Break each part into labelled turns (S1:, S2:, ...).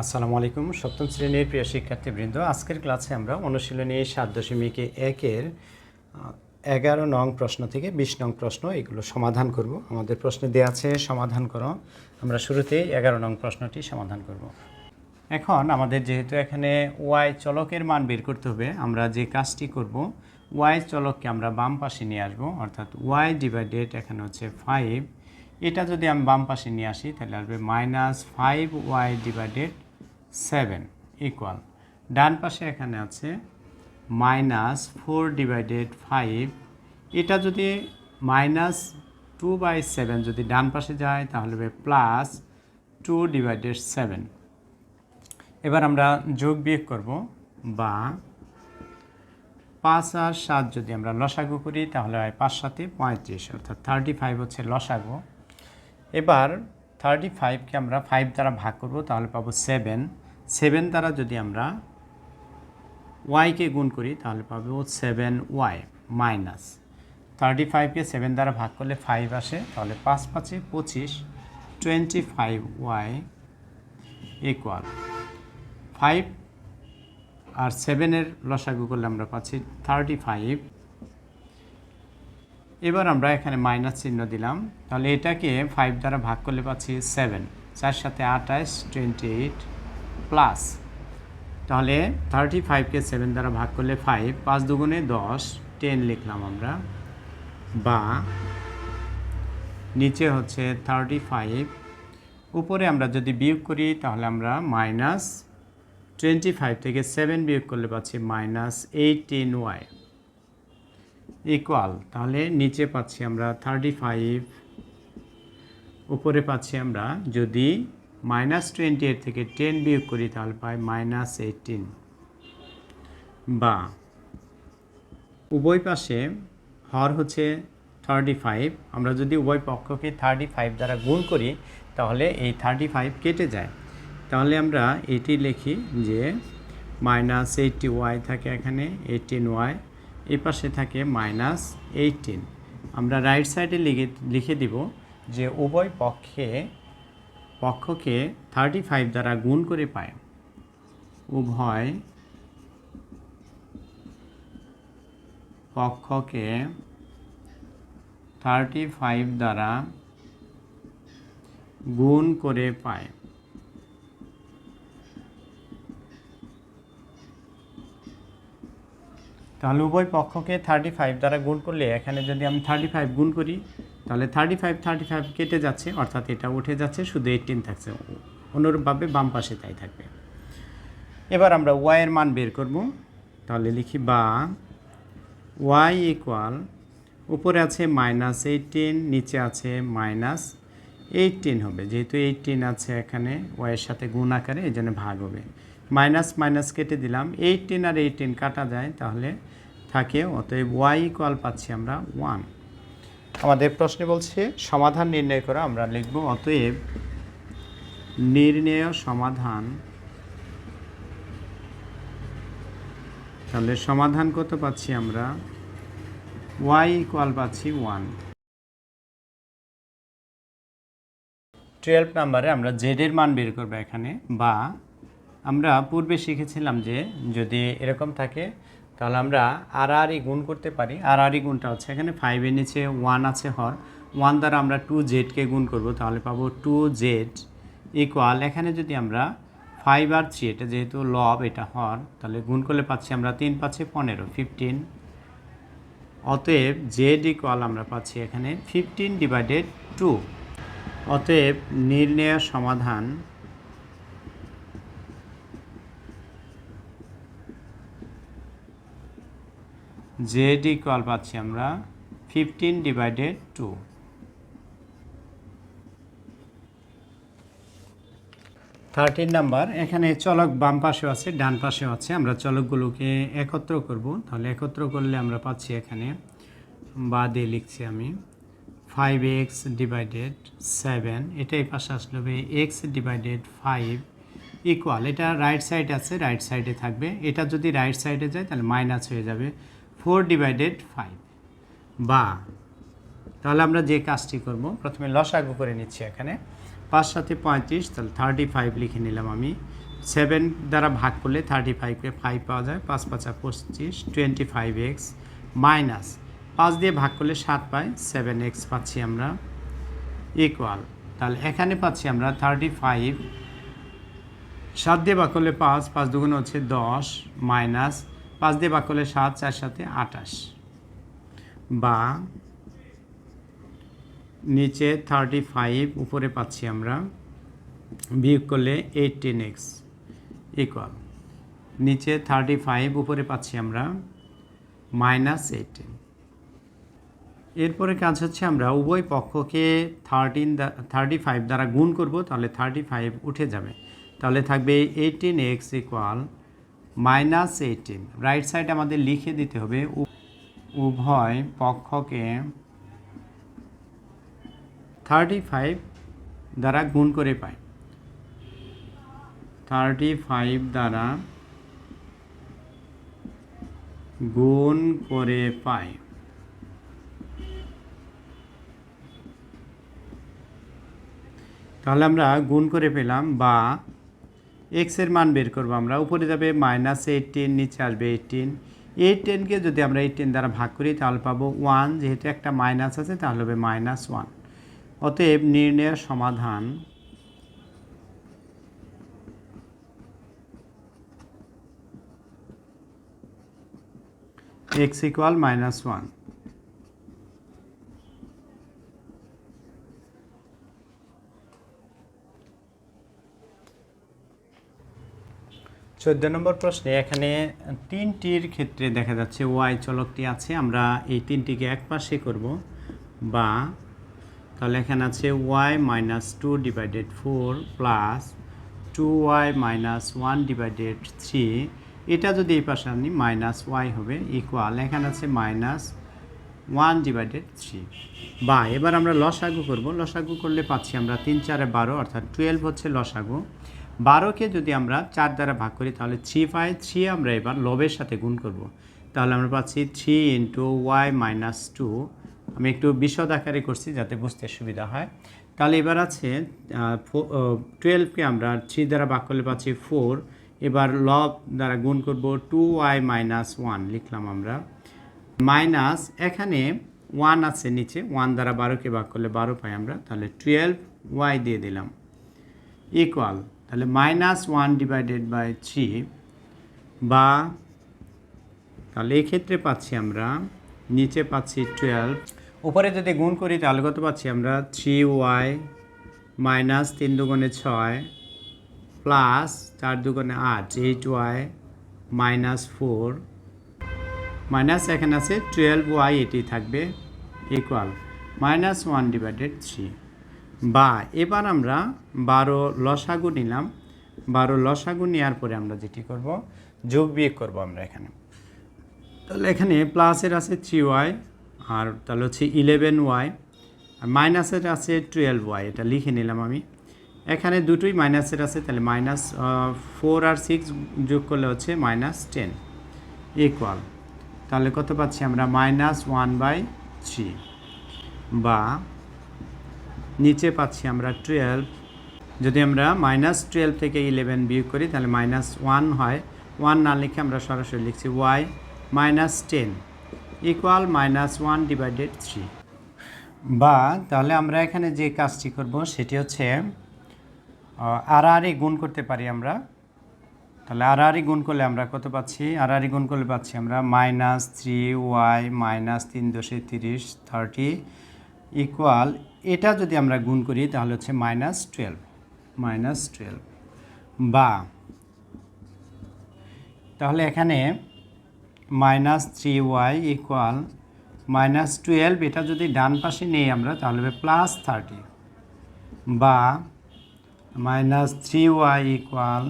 S1: আসসালামু আলাইকুম। সপ্তম শ্রেণির প্রিয় শিক্ষার্থীবৃন্দ, আজকের ক্লাসে আমরা অনুশীলনী সাত দশমিক একের এগারো নং প্রশ্ন থেকে বিশ নং প্রশ্ন এগুলো সমাধান করব। আমাদের প্রশ্নে দেওয়া আছে, সমাধান করো। আমরা শুরুতেই এগারো নং প্রশ্নটি সমাধান করব। এখন আমাদের যেহেতু এখানে ওয়াই চলকের মান বের করতে হবে, আমরা যে কাজটি করব, ওয়াই চলককে আমরা বাম পাশে নিয়ে আসব, অর্থাৎ ওয়াই ডিভাইডেড এখানে হচ্ছে ফাইভ। এটা যদি আমি বাম পাশে নিয়ে আসি, তাহলে আসবে minus five Y divided seven equal ডান পাশে এখানে আছে মাইনাস ফোর ডিভাইডেড ফাইভ এটা যদি মাইনাস টু বাই সেভেন যদি ডান পাশে যায়, তাহলে প্লাস টু ডিভাইডেড সেভেন এবার আমরা যোগ বিয়োগ করব বা পাঁচ আর সাত যদি আমরা লসাগু করি, তাহলে হয় পাঁচ সাথে পঁয়ত্রিশ, অর্থাৎ থার্টি ফাইভ হচ্ছে লসাগু। এবার থার্টি ফাইভকে আমরা ফাইভ দ্বারা ভাগ করব, তাহলে পাবো সেভেন সেভেন দ্বারা যদি আমরা ওয়াইকে গুণ করি, তাহলে পাবো সেভেন ওয়াই মাইনাস থার্টি ফাইভকে সেভেন দ্বারা ভাগ করলে ফাইভ আসে, তাহলে পাঁচ পাঁচে পঁচিশ twenty five Y equal five আর সেভেনের লসাগু করলে আমরা পাচ্ছি থার্টি ফাইভ এবার আমরা এখানে মাইনাস চিহ্ন দিলাম, তাহলে এটাকে ফাইভ দ্বারা ভাগ করলে পাচ্ছি সেভেন চার সাথে আঠাশ টোয়েন্টি এইট প্লাস, তাহলে থার্টি ফাইভকে সেভেন দ্বারা ভাগ করলে ফাইভ পাঁচ দুগুণে দশ টেন লিখলাম আমরা, বা নিচে হচ্ছে থার্টি ফাইভ উপরে আমরা যদি বিয়োগ করি, তাহলে আমরা মাইনাস টোয়েন্টি ফাইভ থেকে সেভেন বিয়োগ করলে পাচ্ছি মাইনাস এইটিন ওয়াই ইকুয়াল তাহলে নিচে পাচ্ছি আমরা থার্টি ফাইভ উপরে পাচ্ছি আমরা যদি মাইনাস টোয়েন্টি এইট থেকে টেন বিয়োগ করি তাহলে পাই মাইনাস এইটিন। বা উভয় পাশে হর হচ্ছে থার্টি ফাইভ। আমরা যদি উভয় পক্ষকে থার্টি ফাইভ দ্বারা গুণ করি, তাহলে এই থার্টি ফাইভ কেটে যায়। তাহলে আমরা এটি লিখি যে মাইনাস এইটটি ওয়াই থাকে এখানে, এইটিন ওয়াই। এই পাশে থাকে মাইনাস এইটিন। আমরা রাইট সাইডে লিখে লিখে দিব যে উভয় পক্ষে পক্ষকে থার্টি ফাইভ দ্বারা গুণ করে পায়। উভয় পক্ষকে থার্টি ফাইভ দ্বারা গুণ করে পায়। তাহলে উভয় পক্ষকে থার্টি ফাইভ দ্বারা গুণ করলে এখানে যদি আমি থার্টি ফাইভ গুণ করি তাহলে থার্টি ফাইভ থার্টি ফাইভ কেটে যাচ্ছে, অর্থাৎ এটা উঠে যাচ্ছে, শুধু এইটিন থাকছে। অনুরূপভাবে বাম পাশে তাই থাকবে। এবার আমরা ওয়াইয়ের মান বের করব। তাহলে লিখি বা ওয়াই ইকুয়াল উপরে আছে মাইনাস এইটিন নিচে আছে মাইনাস এইটিন হবে। যেহেতু এইটিন আছে এখানে ওয়াইয়ের সাথে গুণ আকারে, এই জন্য ভাগ হবে। মাইনাস মাইনাস কেটে দিলাম। এইটিন আর এইটিন কাটা যায়, তাহলে থাকে, অতএব ওয়াই ইকুয়াল পাচ্ছি আমরা ওয়ান আমাদের প্রশ্নে বলছে, সমাধান নির্ণয় করা, আমরা লিখব, অতএব নির্ণেয় সমাধান। তাহলে সমাধান কত পাচ্ছি আমরা? ওয়াই ইকুয়াল পাচ্ছি ওয়ান টুয়েলভ নাম্বারে আমরা জেডের মান বের করব এখানে, বা আমরা পূর্বে শিখেছিলাম যে যদি এরকম থাকে তাহলে আমরা আর আরই গুণ করতে পারি। আর আরই গুণটা হচ্ছে এখানে ফাইভের নিচে ওয়ান আছে হর। ওয়ান দ্বারা আমরা টু জেডকে গুণ করব, তাহলে পাবো টু জেড ইকুয়াল এখানে যদি আমরা ফাইভ আর থ্রি এটা যেহেতু লব এটা হর, তাহলে গুণ করলে পাচ্ছি আমরা তিন পাচ্ছি পনেরো ফিফটিন অতএব জেড ইকুয়াল আমরা পাচ্ছি এখানে ফিফটিন ডিভাইডেড টু অতএব নির্ণয় সমাধান জেড ইকুয়াল পাচ্ছি আমরা fifteen divided two thirteen number এখানে চলক বাম পাশেও আছে, ডান পাশেও আছে। আমরা চলকগুলোকে একত্র করব। তাহলে একত্র করলে আমরা পাচ্ছি এখানে বা দিয়ে লিখছি আমি ফাইভ এক্স ডিভাইডেড সেভেন এটা এই পাশে আসলে হবে এক্স ডিভাইডেড ফাইভ ইকুয়াল এটা রাইট সাইড আছে রাইট সাইডে থাকবে। এটা যদি রাইট সাইডে যায়, তাহলে মাইনাস হয়ে যাবে। Four divided five. বা, তাহলে আমরা যে কাজটি করব, প্রথমে লসাগু করে নিচ্ছি এখানে। পাঁচ সাথে পঁয়ত্রিশ, তাহলে থার্টি ফাইভ লিখে নিলাম আমি। সেভেন দ্বারা ভাগ করলে থার্টি ফাইভকে ফাইভ পাওয়া যায়। পাঁচ পাঁচা পঁচিশ টোয়েন্টি ফাইভ এক্স মাইনাস পাঁচ দিয়ে ভাগ করলে সাত পাই সেভেন এক্স পাচ্ছি আমরা। ইকুয়াল তাহলে এখানে পাচ্ছি আমরা থার্টি ফাইভ সাত দিয়ে ভাগ করলে পাঁচ পাঁচ দুগুণ হচ্ছে দশ মাইনাস পাঁচ দিয়ে ভাগ করলে সাত, চার সাথে আটাশ বা নিচে থার্টি ফাইভ উপরে পাচ্ছি আমরা। বিয়োগ করলে এইটিন এক্স ইকুয়াল নিচে থার্টি ফাইভ উপরে পাচ্ছি আমরা মাইনাস এইটিন এরপরে কাজ হচ্ছে আমরা উভয় পক্ষকে থার্টিন থার্টি ফাইভ দ্বারা গুণ করব, তাহলে থার্টি ফাইভ উঠে যাবে। তাহলে থাকবে eighteen X equal minus eighteen. Right side আমাদের লিখে দিতে হবে উভয় পক্ষকে থার্টি ফাইভ দ্বারা গুণ করে পাই। থার্টি ফাইভ দ্বারা গুণ করে পাই। তাহলে আমরা গুণ করে পেলাম বা এক্সের মান বের করব আমরা। উপরে যাবে মাইনাস এইটিন নিচে আসবে এইটিন এইটেনকে যদি আমরা এইটিন দ্বারা ভাগ করি, তাহলে পাবো ওয়ান যেহেতু একটা মাইনাস আছে, তাহলে হবে মাইনাস ওয়ান অতএব নির্ণয়ের সমাধান এক্স ইকুয়াল মাইনাস ওয়ান চোদ্দ নম্বর প্রশ্নে এখানে তিনটির ক্ষেত্রে দেখা যাচ্ছে ওয়াই চলকটি আছে, আমরা এই তিনটিকে এক পাশে করব। বা তাহলে এখানে আছে Y minus two divided four plus two Y minus one divided three. এটা যদি এই পাশে আনি, মাইনাস ওয়াই হবে ইকুয়াল এখানে আছে মাইনাস ওয়ান ডিভাইডেড থ্রি। বা এবার আমরা লসাগু করব। লসাগু করলে পাচ্ছি আমরা তিন চারে বারো, অর্থাৎ টুয়েলভ হচ্ছে লসাগু। বারোকে যদি আমরা চার দ্বারা ভাগ করি, তাহলে থ্রি পাই থ্রি আমরা এবার লবের সাথে গুণ করব। তাহলে আমরা পাচ্ছি three into Y minus two. আমি একটু বিশদ আকারে করছি যাতে বুঝতে সুবিধা হয়। তাহলে এবার আছে টুয়েলভকে আমরা থ্রি দ্বারা ভাগ করলে পাচ্ছি ফোর। এবার লব দ্বারা গুণ করব টু ওয়াই মাইনাস ওয়ান লিখলাম আমরা। মাইনাস এখানে ওয়ান আছে নিচে, ওয়ান দ্বারা বারোকে ভাগ করলে বারো পাই আমরা। তাহলে টুয়েলভ ওয়াই দিয়ে দিলাম। ইকুয়াল। তাহলে minus one divided by three বা তাহলে এক্ষেত্রে পাচ্ছি আমরা, নিচে পাচ্ছি টুয়েলভ উপরে যদি গুণ করি তাহলে কত পাচ্ছি আমরা? থ্রি ওয়াই মাইনাস তিন দুগুণে ছয় প্লাস চার দুগুণে আট eight y minus four minus এখানে আছে টুয়েলভ ওয়াই এটি থাকবে equal minus one divided three বা, এবার আমরা বারো লসাগু নিলাম। বারো লসাগু নেওয়ার পরে আমরা যেটি করব, যোগ বিয়োগ করব আমরা এখানে। তাহলে এখানে প্লাসের আছে থ্রি ওয়াই আর তাহলে হচ্ছে ইলেভেন ওয়াই আর মাইনাসের আছে টুয়েলভ ওয়াই এটা লিখে নিলাম আমি। এখানে দুটোই মাইনাসের আছে, তাহলে মাইনাস ফোর আর সিক্স যোগ করলে হচ্ছে মাইনাস টেন ইকুয়াল তাহলে কত পাচ্ছি আমরা? মাইনাস ওয়ান বাই থ্রি বা নিচে পাচ্ছি আমরা টুয়েলভ যদি আমরা মাইনাস টুয়েলভ থেকে ইলেভেন বিয়োগ করি, তাহলে মাইনাস ওয়ান হয়। ওয়ান না লিখে আমরা সরাসরি লিখছি y minus ten equal minus one divided three বা তাহলে আমরা এখানে যে কাজটি করব, সেটি হচ্ছে আর আর গুণ করতে পারি আমরা। তাহলে আর আর গুণ করলে আমরা কত পাচ্ছি? আর আর গুণ করলে পাচ্ছি আমরা মাইনাস থ্রি ওয়াই মাইনাস তিন দশে তিরিশ থার্টি ইকুয়াল এটা যদি আমরা গুণ করি, তাহলে হচ্ছে মাইনাস টুয়েলভ মাইনাস টুয়েলভ বা তাহলে এখানে minus three y equal minus twelve এটা যদি ডান পাশে নেই আমরা, তাহলে হবে প্লাস থার্টি বা মাইনাস থ্রি ওয়াই ইকুয়াল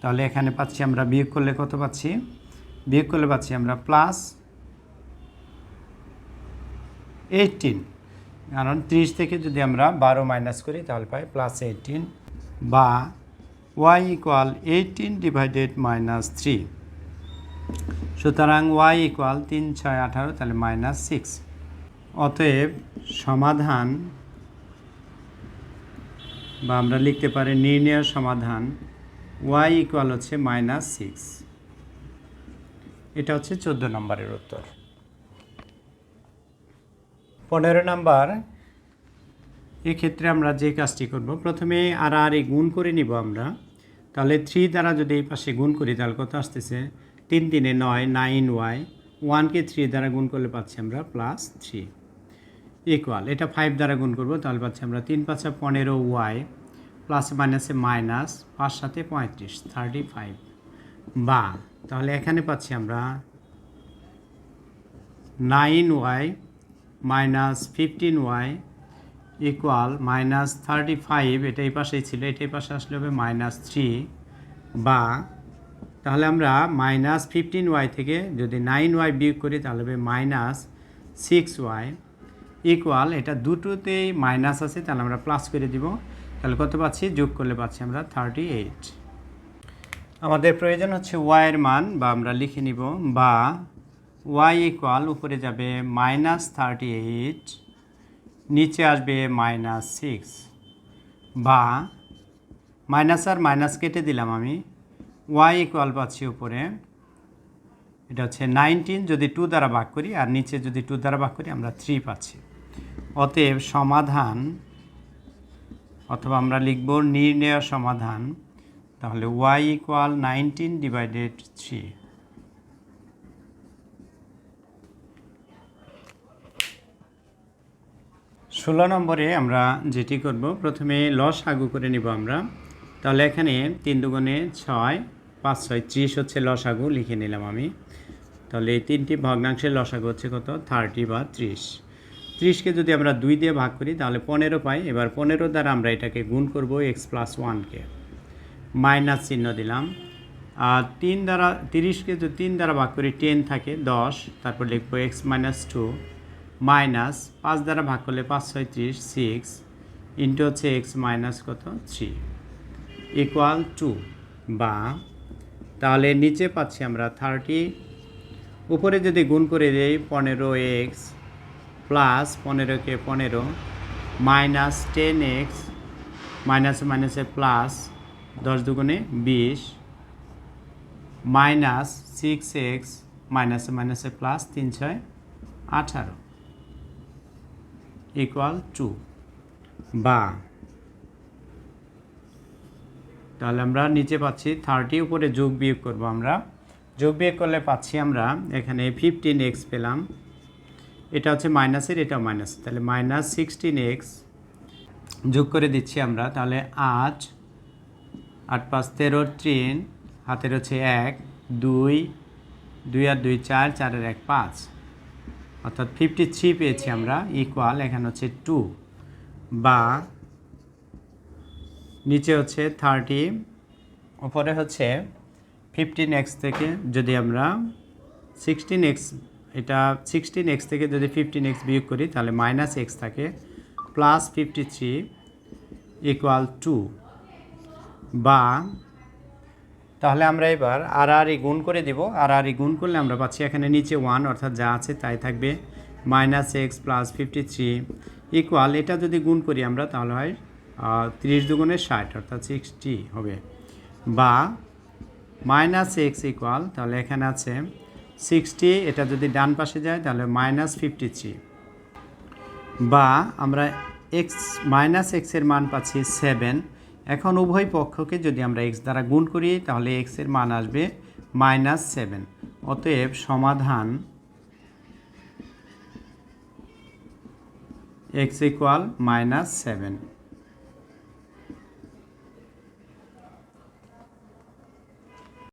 S1: তাহলে এখানে পাচ্ছি আমরা, বিয়োগ করলে কত পাচ্ছি? বিয়োগ করলে পাচ্ছি আমরা প্লাস এইটিন কারণ ত্রিশ থেকে যদি আমরা বারো মাইনাস করি, তাহলে পাই প্লাস এইটিন বা y equal eighteen divided minus three সুতরাং ওয়াই ইকুয়াল তিন ছয় আঠারো, তাহলে মাইনাস সিক্স অতএব সমাধান বা আমরা লিখতে পারি নির্ণয় সমাধান ওয়াই ইকুয়াল হচ্ছে মাইনাস সিক্স এটা হচ্ছে চোদ্দ নম্বরের উত্তর। পনেরো নাম্বার। এক্ষেত্রে আমরা যে কাজটি করব, প্রথমে আর আর এ গুণ করে নিব আমরা। তাহলে থ্রি দ্বারা যদি এই পাশে গুণ করি, তাহলে কত আসতেছে? তিন তিনে নয় নাইন ওয়াই ওয়ানকে থ্রি দ্বারা গুণ করলে পাচ্ছি আমরা প্লাস থ্রি ইকুয়াল এটা ফাইভ দ্বারা গুণ করব, তাহলে পাচ্ছি আমরা তিন পাঁচা পনেরো ওয়াই প্লাস মাইনাসে মাইনাস পাঁচ সাথে পঁয়ত্রিশ থার্টি ফাইভ বা, তাহলে এখানে পাচ্ছি আমরা nine y minus fifteen y equal minus thirty five এটা এই পাশেই ছিল, এটা এই পাশে আসলে হবে মাইনাস থ্রি বা তাহলে আমরা মাইনাস ফিফটিন ওয়াই থেকে যদি নাইন ওয়াই বিয়োগ করি, তাহলে হবে মাইনাস সিক্স ওয়াই ইকুয়াল এটা দুটোতেই মাইনাস আছে, তাহলে আমরা প্লাস করে দিব। তাহলে কত পাচ্ছি? যোগ করলে পাচ্ছি আমরা থার্টি এইট আমাদের প্রয়োজন হচ্ছে ওয়াইয়ের মান, বা আমরা লিখে নিব বা ওয়াই ইকুয়াল উপরে যাবে মাইনাস থার্টি এইট নিচে আসবে মাইনাস সিক্স বা মাইনাস আর মাইনাস কেটে দিলাম আমি। ওয়াই ইকুয়াল পাচ্ছি উপরে। এটা হচ্ছে নাইনটিন যদি টু দ্বারা ভাগ করি আর নিচে যদি টু দ্বারা ভাগ করি আমরা থ্রি পাচ্ছি। অতএব সমাধান, অথবা আমরা লিখব নির্ণয় সমাধান, তাহলে y equal nineteen divided three ষোলো নম্বরে আমরা যেটি করব, প্রথমে লস আগু করে নিব আমরা। তাহলে এখানে তিন দুগুণে ছয়, পাঁচ ছয়, ত্রিশ হচ্ছে লস আগু, লিখে নিলাম আমি। তাহলে এই তিনটি ভগ্নাংশের লসাগু হচ্ছে কত? থার্টি বা ত্রিশ। ত্রিশকে যদি আমরা দুই দিয়ে ভাগ করি, তাহলে পনেরো পাই। এবার পনেরো দ্বারা আমরা এটাকে গুণ করব এক্স প্লাস ওয়ানকে। মাইনাস চিহ্ন দিলাম। আর তিন দ্বারা, তিরিশকে যদি তিন দ্বারা ভাগ করি, টেন থাকে, দশ। তারপর লিখব এক্স মাইনাস টু। মাইনাস পাঁচ দ্বারা ভাগ করলে পাঁচ, ছয়, ত্রিশ সিক্স ইন্টু হচ্ছে এক্স মাইনাস কত? থ্রি ইকুয়াল টু বা তাহলে নিচে পাচ্ছি আমরা থার্টি উপরে যদি গুণ করে দেই পনেরো এক্স প্লাস পনেরোকে পনেরো মাইনাস টেন এক্স মাইনাসে মাইনাসে প্লাস দশ দুগুণে বিশ মাইনাস সিক্স এক্স মাইনাসে মাইনাসে প্লাস তিন, ছয়, আঠারো। ইকুয়াল টু বা। তাহলে আমরা নিচে পাচ্ছি থার্টি উপরে যোগ বিয়োগ করব আমরা। যোগ বিয়োগ করলে পাচ্ছি আমরা এখানে ফিফটিন এক্স পেলাম। এটা হচ্ছে মাইনাসের এটাও মাইনাস। তাহলে মাইনাস সিক্সটিন এক্স যোগ করে দিচ্ছি আমরা। তাহলে আট আট পাঁচ তেরো তিন হাতের হচ্ছে এক দুই দুই আর দুই চার চারের এক পাঁচ। অর্থাৎ ফিফটি থ্রি পেয়েছি আমরা ইকুয়াল এখানে হচ্ছে টু বা নিচে হচ্ছে থার্টি উপরে হচ্ছে ফিফটিন এক্স থেকে যদি আমরা সিক্সটিন এক্স এটা সিক্সটিন এক্স থেকে যদি ফিফটিন এক্স বিয়োগ করি, তাহলে মাইনাস এক্স থাকে plus fifty three equal two বা তাহলে আমরা এবার আর আর গুণ করে দিব। আর আর গুণ করলে আমরা পাচ্ছি এখানে নিচে ওয়ান অর্থাৎ যা আছে তাই থাকবে minus x plus fifty three equal এটা যদি গুণ করি আমরা তাহলে হয় তিরিশ দুগুণে ষাট, অর্থাৎ সিক্সটি হবে। বা মাইনাস এক্স ইকুয়াল তাহলে এখানে আছে সিক্সটি এটা যদি ডান পাশে যায় তাহলে মাইনাস ফিফটি থ্রি বা আমরা এক্স মাইনাস এক্সের মান পাচ্ছি সেভেন এখন উভয় পক্ষকে যদি আমরা এক্স দ্বারা গুণ করি, তাহলে এক্সের মান আসবে মাইনাস সেভেন অতএব সমাধান এক্স ইকুয়াল মাইনাস সেভেন